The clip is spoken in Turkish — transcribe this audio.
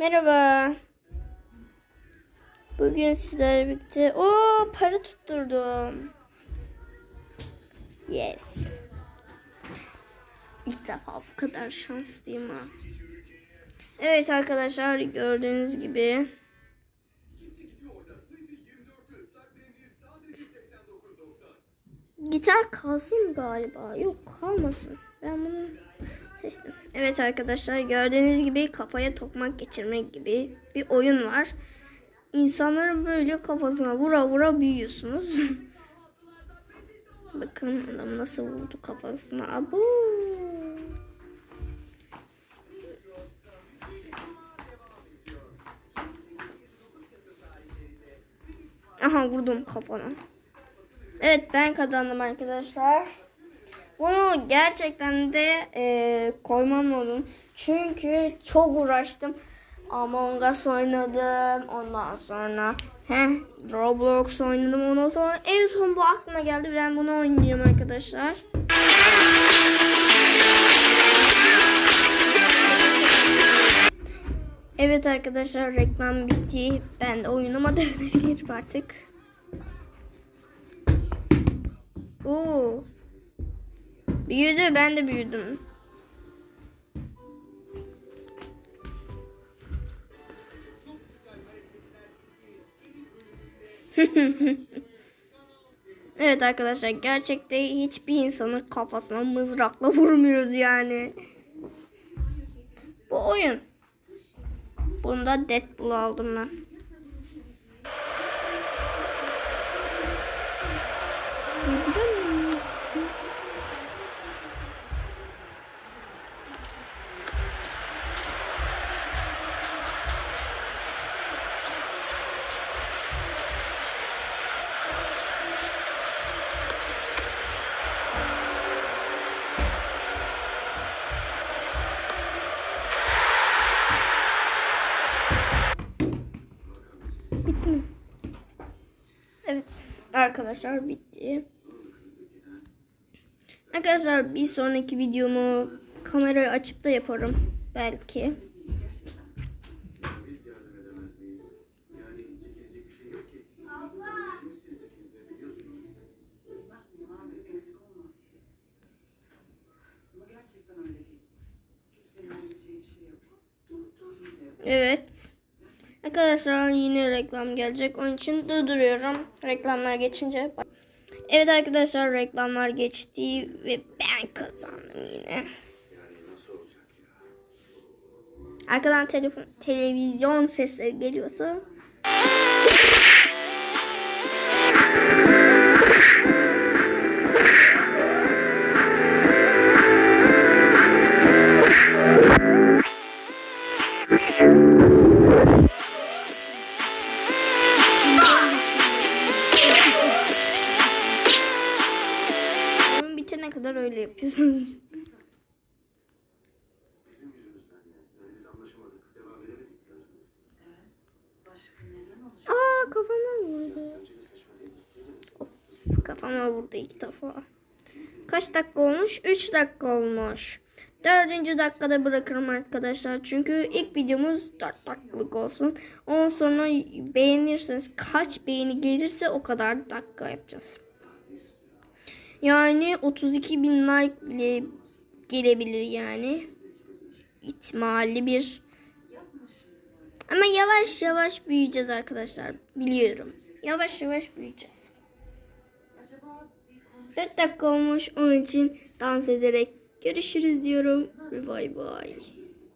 Merhaba. Bugün sizlerle birlikte o para tutturdum. Yes. İlk defa bu kadar şanslıyım ha. Evet arkadaşlar gördüğünüz gibi. Gitar kalsın galiba. Yok kalmasın. Ben bunu seçtim. Evet arkadaşlar gördüğünüz gibi kafaya tokmak geçirmek gibi bir oyun var. İnsanların böyle kafasına vura vura büyüyorsunuz. Bakın adam nasıl vurdu kafasına. Abu. Aha vurdum kafana. Evet ben kazandım arkadaşlar. Gerçekten de e, koymam lazım. Çünkü çok uğraştım. Among Us oynadım. Ondan sonra heh, Roblox oynadım. Ondan sonra en son bu aklıma geldi. Ben bunu oynayacağım arkadaşlar. Evet arkadaşlar reklam bitti. Ben de oyunuma dönebilirim artık. Oo. Büyüdü ben de büyüdüm. evet arkadaşlar gerçekte hiçbir insanın kafasına mızrakla vurmuyoruz yani. Bu oyun. Bunda Deadpool aldım ben. Evet. Arkadaşlar bitti. Arkadaşlar bir sonraki videomu kamerayı açıp da yaparım. Belki. Evet. Arkadaşlar yine reklam gelecek. Onun için durduruyorum. Reklamlar geçince. Evet arkadaşlar reklamlar geçti ve ben kazandım yine. Arkadan telefon, televizyon sesleri geliyorsa edemedik yani. Aa kafama vurdu. Kafama vurdu iki defa. Kaç dakika olmuş? 3 dakika olmuş. Dördüncü dakikada bırakırım arkadaşlar. Çünkü ilk videomuz 4 dakikalık olsun. Ondan sonra beğenirseniz kaç beğeni gelirse o kadar dakika yapacağız. Yani 32 bin like bile gelebilir yani. İhtimalli bir. Ama yavaş yavaş büyüyeceğiz arkadaşlar. Biliyorum. Yavaş yavaş büyüyeceğiz. 4 dakika olmuş onun için dans ederek görüşürüz diyorum bay bay.